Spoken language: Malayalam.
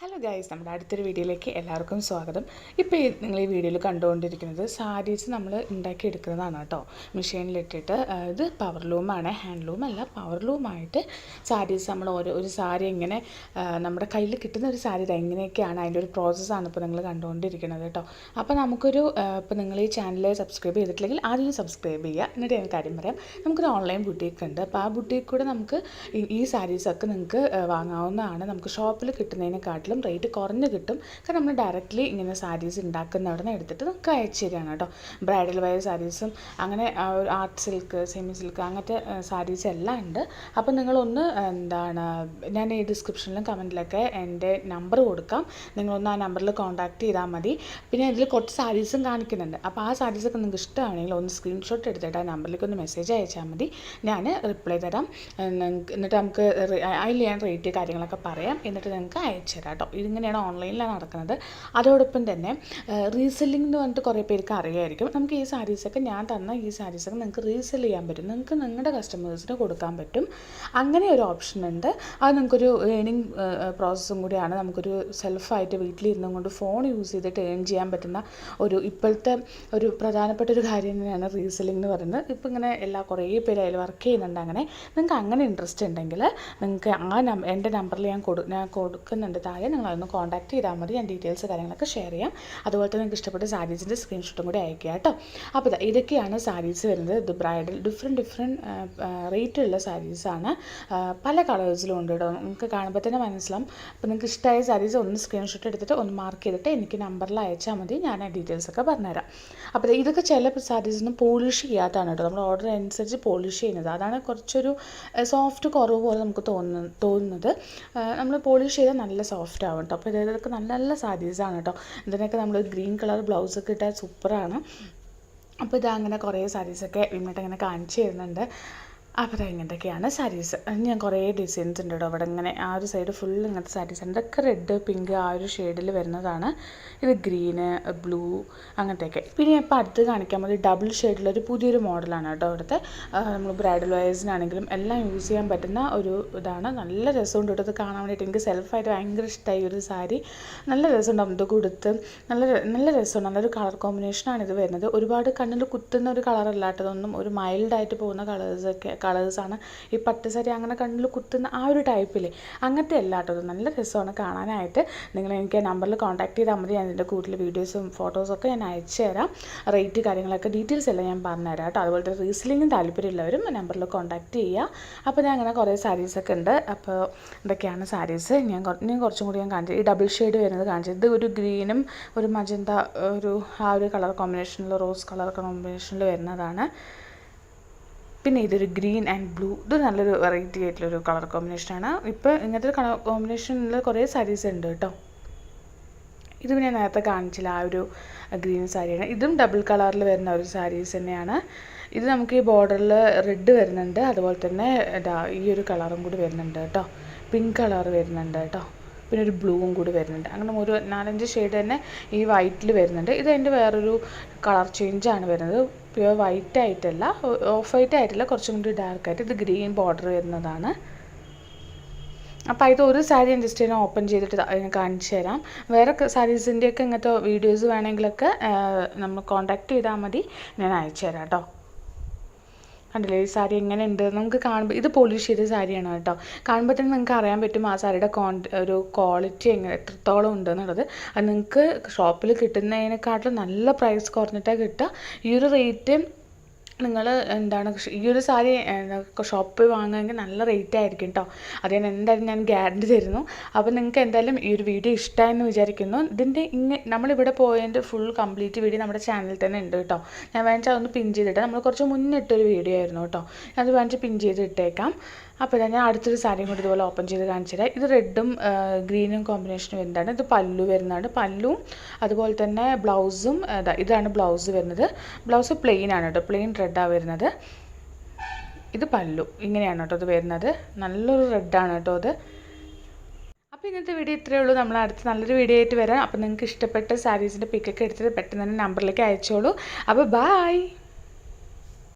ഹലോ ഗൈസ് നമ്മുടെ അടുത്തൊരു വീഡിയോയിലേക്ക് എല്ലാവർക്കും സ്വാഗതം. ഇപ്പോൾ നിങ്ങൾ ഈ വീഡിയോയിൽ കണ്ടുകൊണ്ടിരിക്കുന്നത് സാരീസ് നമ്മൾ ഉണ്ടാക്കി എടുക്കുന്നതാണ് കേട്ടോ. മെഷീനിലിട്ടിട്ട് ഇത് പവർ ലൂമാണ് ഹാൻഡ് ലൂം അല്ല പവർ ലൂമായിട്ട് സാരീസ് നമ്മൾ ഓരോ ഒരു സാരി എങ്ങനെ നമ്മുടെ കയ്യിൽ കിട്ടുന്ന ഒരു സാരി ഇത് എങ്ങനെയൊക്കെയാണ് അതിന്റെ ഒരു പ്രോസസ്സാണ് ഇപ്പോൾ നിങ്ങൾ കണ്ടുകൊണ്ടിരിക്കുന്നത് കേട്ടോ. അപ്പോൾ നമുക്കൊരു ഇപ്പോൾ നിങ്ങൾ ഈ ചാനൽ സബ്സ്ക്രൈബ് ചെയ്തിട്ടില്ലെങ്കിൽ ആദ്യം സബ്സ്ക്രൈബ് ചെയ്യുക. എന്നിട്ട് ഞാൻ കാര്യം പറയാം. നമുക്കൊരു ഓൺലൈൻ ബുട്ടീക്ക് ഉണ്ട്. അപ്പോൾ ആ ബുട്ടീക്ക് കൂടെ നമുക്ക് ഈ- സാരീസൊക്കെ നിങ്ങൾക്ക് വാങ്ങാവുന്നതാണ്. നമുക്ക് ഷോപ്പിൽ കിട്ടുന്നതിനെക്കാട്ടിലും റേറ്റ് കുറഞ്ഞ് കിട്ടും. കാരണം നമ്മൾ ഡയറക്റ്റ്ലി ഇങ്ങനെ സാരീസ് ഉണ്ടാക്കുന്ന അവിടെ നിന്ന് എടുത്തിട്ട് നമുക്ക് അയച്ചു തരികയാണ് കേട്ടോ ബ്രൈഡൽ വയർ സാരീസും അങ്ങനെ ആർട്ട് സിൽക്ക് സെമി സിൽക്ക് അങ്ങനത്തെ സാരീസ് എല്ലാം ഉണ്ട് അപ്പോൾ നിങ്ങളൊന്ന് എന്താണ് ഞാൻ ഈ ഡിസ്ക്രിപ്ഷനിലും കമന്റിലൊക്കെ എന്റെ നമ്പർ കൊടുക്കാം. നിങ്ങളൊന്ന് ആ നമ്പറിൽ കോൺടാക്ട് ചെയ്താൽ മതി. പിന്നെ ഇതിൽ കുറച്ച് സാരീസും കാണിക്കുന്നുണ്ട്. അപ്പോൾ ആ സാരീസൊക്കെ നിങ്ങൾക്ക് ഇഷ്ടമാണെങ്കിൽ ഒന്ന് സ്ക്രീൻഷോട്ട് എടുത്തിട്ട് ആ നമ്പറിലേക്ക് ഒന്ന് മെസ്സേജ് അയച്ചാൽ മതി. ഞാൻ റിപ്ലൈ തരാം. എന്നിട്ട് നമുക്ക് അതിൽ ഞാൻ റേറ്റ് കാര്യങ്ങളൊക്കെ പറയാം. എന്നിട്ട് നിങ്ങൾക്ക് അയച്ചു തരാം കേട്ടോ. ഇതിങ്ങനെയാണ് ഓൺലൈനിലാണ് നടക്കുന്നത്. അതോടൊപ്പം തന്നെ റീസെല്ലിംഗ് എന്ന് പറഞ്ഞിട്ട് കുറേ പേർക്ക് അറിയായിരിക്കും. നമുക്ക് ഈ സാരീസൊക്കെ ഞാൻ തന്ന ഈ സാരീസൊക്കെ നിങ്ങൾക്ക് റീസെൽ ചെയ്യാൻ പറ്റും. നിങ്ങൾക്ക് നിങ്ങളുടെ കസ്റ്റമേഴ്സിന് കൊടുക്കാൻ പറ്റും. അങ്ങനെ ഒരു ഓപ്ഷൻ ഉണ്ട്. അത് നിങ്ങൾക്കൊരു ഏണിംഗ് പ്രോസസ്സും കൂടിയാണ്. നമുക്കൊരു സെൽഫായിട്ട് വീട്ടിലിരുന്നും കൊണ്ട് ഫോൺ യൂസ് ചെയ്തിട്ട് ഏൺ ചെയ്യാൻ പറ്റുന്ന ഒരു ഇപ്പോഴത്തെ ഒരു പ്രധാനപ്പെട്ട ഒരു കാര്യം തന്നെയാണ് റീസെല്ലിംഗ് എന്ന് പറയുന്നത്. ഇപ്പോൾ ഇങ്ങനെ എല്ലാ കുറേ പേര് അതിൽ വർക്ക് ചെയ്യുന്നുണ്ട് അങ്ങനെ. നിങ്ങൾക്ക് അങ്ങനെ ഇൻട്രസ്റ്റ് ഉണ്ടെങ്കിൽ നിങ്ങൾക്ക് ആ നം എന്റെ നമ്പറിൽ ഞാൻ കൊടു ഞാൻ കൊടുക്കുന്നുണ്ട് താഴെ നിങ്ങൾ അതൊന്ന് കോൺടാക്ട് ചെയ്താൽ മതി. ഞാൻ ഡീറ്റെയിൽസ് കാര്യങ്ങളൊക്കെ ഷെയർ ചെയ്യാം. അതുപോലെ തന്നെ നിങ്ങൾക്ക് ഇഷ്ടപ്പെട്ട സാരീസിന്റെ സ്ക്രീൻഷോട്ടും കൂടി അയക്കുക കേട്ടോ. അപ്പോൾ ഇതൊക്കെയാണ് സാരീസ് വരുന്നത്. ഇത് ബ്രൈഡൽ ഡിഫറെന്റ് ഡിഫറെന്റ് റേറ്റുള്ള സാരീസാണ് പല കളേഴ്സിലും ഉണ്ട് കേട്ടോ. നിങ്ങൾക്ക് കാണുമ്പോൾ തന്നെ മനസ്സിലാവും. അപ്പോൾ നിങ്ങൾക്ക് ഇഷ്ടമായ സാരീസ് ഒന്ന് സ്ക്രീൻഷോട്ട് എടുത്തിട്ട് ഒന്ന് മാർക്ക് ചെയ്തിട്ട് എനിക്ക് നമ്പറിൽ അയച്ചാൽ മതി. ഞാൻ ആ ഡീറ്റെയിൽസൊക്കെ പറഞ്ഞുതരാം. അപ്പോൾ ഇതൊക്കെ ചില സാരീസൊന്നും പോളിഷ് ചെയ്യാത്തതാണ് കേട്ടോ. നമ്മുടെ ഓർഡർ അനുസരിച്ച് പോളിഷ് ചെയ്യുന്നത്. അതാണ് കുറച്ചൊരു സോഫ്റ്റ് കുറവ് പോലെ നമുക്ക് തോന്നുന്നു തോന്നുന്നത്. നമ്മൾ പോളിഷ് ചെയ്താൽ നല്ല സോഫ്റ്റ് ആവും കേട്ടോ അപ്പോൾ ഇതൊക്കെ നല്ല നല്ല സാരീസാണ് കേട്ടോ ഇതിനൊക്കെ നമ്മൾ ഗ്രീൻ കളർ ബ്ലൗസൊക്കെ ഇട്ടാൽ സൂപ്പറാണ്. അപ്പോൾ ഇതാ അങ്ങനെ കുറേ സാരീസൊക്കെ ഇങ്ങോട്ട് ഇങ്ങനെ കാണിച്ചു തരുന്നുണ്ട്. അപ്പോൾ ഇങ്ങനത്തെയൊക്കെയാണ് സാരീസ് ഞാൻ കുറേ ഡിസൈൻസ് ഉണ്ട് കേട്ടോ അവിടെ ഇങ്ങനെ ആ ഒരു സൈഡ് ഫുൾ ഇങ്ങനത്തെ സാരീസ് ഉണ്ട്. ഇതൊക്കെ റെഡ് പിങ്ക് ആ ഒരു ഷെയ്ഡിൽ വരുന്നതാണ്. ഇത് ഗ്രീന് ബ്ലൂ അങ്ങനത്തെയൊക്കെ. പിന്നെ ഇപ്പോൾ അടുത്ത് കാണിക്കാൻ മതി ഡബിൾ ഷെയ്ഡിലൊരു പുതിയൊരു മോഡലാണ് കേട്ടോ അവിടുത്തെ നമ്മൾ ബ്രൈഡൽ വയേഴ്സിനാണെങ്കിലും എല്ലാം യൂസ് ചെയ്യാൻ പറ്റുന്ന ഒരു ഇതാണ്. നല്ല രസമുണ്ട് കേട്ടോ ഇത് കാണാൻ വേണ്ടിയിട്ട്. എനിക്ക് സെൽഫായിട്ട് ഭയങ്കര ഇഷ്ടമായി ഒരു സാരി. നല്ല രസമുണ്ടാവും ഇത് കൊടുത്ത് നല്ല നല്ല രസമാണ് നല്ലൊരു കളർ കോമ്പിനേഷനാണ് ഇത് വരുന്നത്. ഒരുപാട് കണ്ണിൽ കുത്തുന്ന ഒരു കളറല്ല കേട്ടോ. ഇതൊന്നും ഒരു മൈൽഡായിട്ട് പോകുന്ന കളേഴ്സൊക്കെ കളേഴ്സാണ്. ഈ പട്ട് സാരി അങ്ങനെ കണ്ണിൽ കുത്തുന്ന ആ ഒരു ടൈപ്പിൽ അങ്ങനത്തെ അല്ല കേട്ടോ നല്ല രസമാണ് കാണാനായിട്ട്. നിങ്ങൾ എനിക്ക് ആ നമ്പറിൽ കോൺടാക്ട് ചെയ്താൽ മതി. ഞാൻ ഇതിന്റെ കൂടുതൽ വീഡിയോസും ഫോട്ടോസൊക്കെ ഞാൻ അയച്ചു തരാം. റേറ്റ് കാര്യങ്ങളൊക്കെ ഡീറ്റെയിൽസ് എല്ലാം ഞാൻ പറഞ്ഞുതരാം കേട്ടോ. അതുപോലെ തന്നെ റീസെല്ലിങ്ങും താല്പര്യമുള്ളവരും നമ്പറിൽ കോൺടാക്ട് ചെയ്യുക അപ്പോൾ ഞാൻ അങ്ങനെ കുറേ സാരീസൊക്കെ ഉണ്ട്. അപ്പോൾ ഇതൊക്കെയാണ് സാരീസ് ഞാൻ ഞാൻ കുറച്ചും കൂടി ഞാൻ കാണിച്ചത് ഈ ഡബിൾ ഷെയ്ഡ് വരുന്നത് കാണിച്ചത് ഇത് ഒരു ഗ്രീനും ഒരു മജന്ത ഒരു ആ ഒരു കളർ കോമ്പിനേഷനിൽ റോസ് കളർ കോമ്പിനേഷനിൽ വരുന്നതാണ്. പിന്നെ ഇതൊരു ഗ്രീൻ ആൻഡ് ബ്ലൂ. ഇത് നല്ലൊരു വെറൈറ്റി ആയിട്ടുള്ളൊരു കളർ കോമ്പിനേഷനാണ് ഇപ്പോൾ ഇങ്ങനത്തെ ഒരു കളർ കോമ്പിനേഷനിൽ കുറേ സാരീസ് ഉണ്ട് കേട്ടോ. ഇത് ഞാൻ നേരത്തെ കാണിച്ചില്ല ആ ഒരു ഗ്രീൻ സാരിയാണ് ഇതും ഡബിൾ കളറിൽ വരുന്ന ഒരു സാരീസ് തന്നെയാണ്. ഇത് നമുക്ക് ഈ ബോർഡറിൽ റെഡ് വരുന്നുണ്ട്. അതുപോലെ തന്നെ ഈ ഒരു കളറും കൂടി വരുന്നുണ്ട് കേട്ടോ. പിങ്ക് കളർ വരുന്നുണ്ട് കേട്ടോ. പിന്നെ ഒരു ബ്ലൂവും കൂടി വരുന്നുണ്ട്. അങ്ങനെ ഒരു നാലഞ്ച് ഷെയ്ഡ് തന്നെ ഈ വൈറ്റിൽ വരുന്നുണ്ട്. ഇത് അതിന്റെ വേറൊരു കളർ ചേഞ്ച് ആണ് വരുന്നത്. പ്യുവർ വൈറ്റ് ആയിട്ടല്ല ഓഫ് വൈറ്റ് ആയിട്ടല്ല കുറച്ചും കൂടി ഡാർക്ക് ആയിട്ട്. ഇത് ഗ്രീൻ ബോർഡർ വരുന്നതാണ്. അപ്പോൾ ഇത് ഒരു സാരി ഞാൻ ജസ്റ്റ് ഞാൻ ഓപ്പൺ ചെയ്തിട്ട് കാണിച്ചു തരാം. വേറെ സാരീസിന്റെയൊക്കെ ഇങ്ങനത്തെ വീഡിയോസ് വേണമെങ്കിലൊക്കെ നമ്മൾ കോൺടാക്ട് ചെയ്താൽ മതി. ഞാൻ അയച്ചു തരാം കേട്ടോ കണ്ടില്ലേ? ഈ സാരി എങ്ങനെ ഉണ്ട് നമുക്ക് കാണുമ്പോൾ ഇത് പോളിഷ് സാരിയാണ് കേട്ടോ. കാണുമ്പോൾ തന്നെ നിങ്ങൾക്ക് അറിയാൻ പറ്റും ആ സാരിയുടെ കോൺ ഒരു ക്വാളിറ്റി എങ്ങനെ എത്രത്തോളം ഉണ്ടെന്നുള്ളത്. അത് നിങ്ങൾക്ക് ഷോപ്പിൽ കിട്ടുന്നതിനെക്കാട്ടിലും നല്ല പ്രൈസ് കുറഞ്ഞിട്ടാണ് കിട്ടുക. ഈ ഒരു റേറ്റ് നിങ്ങൾ എന്താണ് ഈ ഒരു സാരി ഷോപ്പിൽ വാങ്ങുമെങ്കിൽ നല്ല റേറ്റ് ആയിരിക്കും കേട്ടോ അത് ഞാൻ എന്തായാലും ഞാൻ ഗ്യാരണ്ടി തരുന്നു. അപ്പോൾ നിങ്ങൾക്ക് എന്തായാലും ഈ ഒരു വീഡിയോ ഇഷ്ടമായെന്ന് വിചാരിക്കുന്നു. ഇതിന്റെ ഇങ്ങനെ നമ്മളിവിടെ പോയതിന്റെ ഫുൾ കംപ്ലീറ്റ് വീഡിയോ നമ്മുടെ ചാനലിൽ തന്നെ ഉണ്ട് കേട്ടോ ഞാൻ വേണമെങ്കിൽ അതൊന്ന് പിൻ ചെയ്തിട്ട് നമ്മൾ കുറച്ച് മുന്നിട്ടൊരു വീഡിയോ ആയിരുന്നു കേട്ടോ അത് വേണമെങ്കിൽ പിൻ ചെയ്ത് ഇട്ടേക്കാം. അപ്പോൾ ഞാൻ അടുത്തൊരു സാരിയും കൂടി ഇതുപോലെ ഓപ്പൺ ചെയ്ത് കാണിച്ചു തരാം. ഇത് റെഡും ഗ്രീനും കോമ്പിനേഷൻ വരുന്നതാണ്. ഇത് പല്ലു വരുന്നതാണ്. പല്ലും അതുപോലെ തന്നെ ബ്ലൗസും ഇതാ ഇതാണ് ബ്ലൗസ് വരുന്നത്. ബ്ലൗസ് പ്ലെയിൻ ആണ് കേട്ടോ. പ്ലെയിൻ റെഡാണ് വരുന്നത്. ഇത് പല്ലു. ഇങ്ങനെയാണ് കേട്ടോ ഇത് വരുന്നത്. നല്ലൊരു റെഡാണ് കേട്ടോ അത് അപ്പോൾ ഇന്നത്തെ വീഡിയോ ഇത്രയേ ഉള്ളൂ. നമ്മൾ അടുത്ത് നല്ലൊരു വീഡിയോ ആയിട്ട് വരാം. അപ്പോൾ നിങ്ങൾക്ക് ഇഷ്ടപ്പെട്ട സാരീസിന്റെ പിക്കൊക്കെ എടുത്തിട്ട് പെട്ടെന്ന് തന്നെ നമ്പറിലേക്ക് അയച്ചോളൂ. അപ്പോൾ ബായ്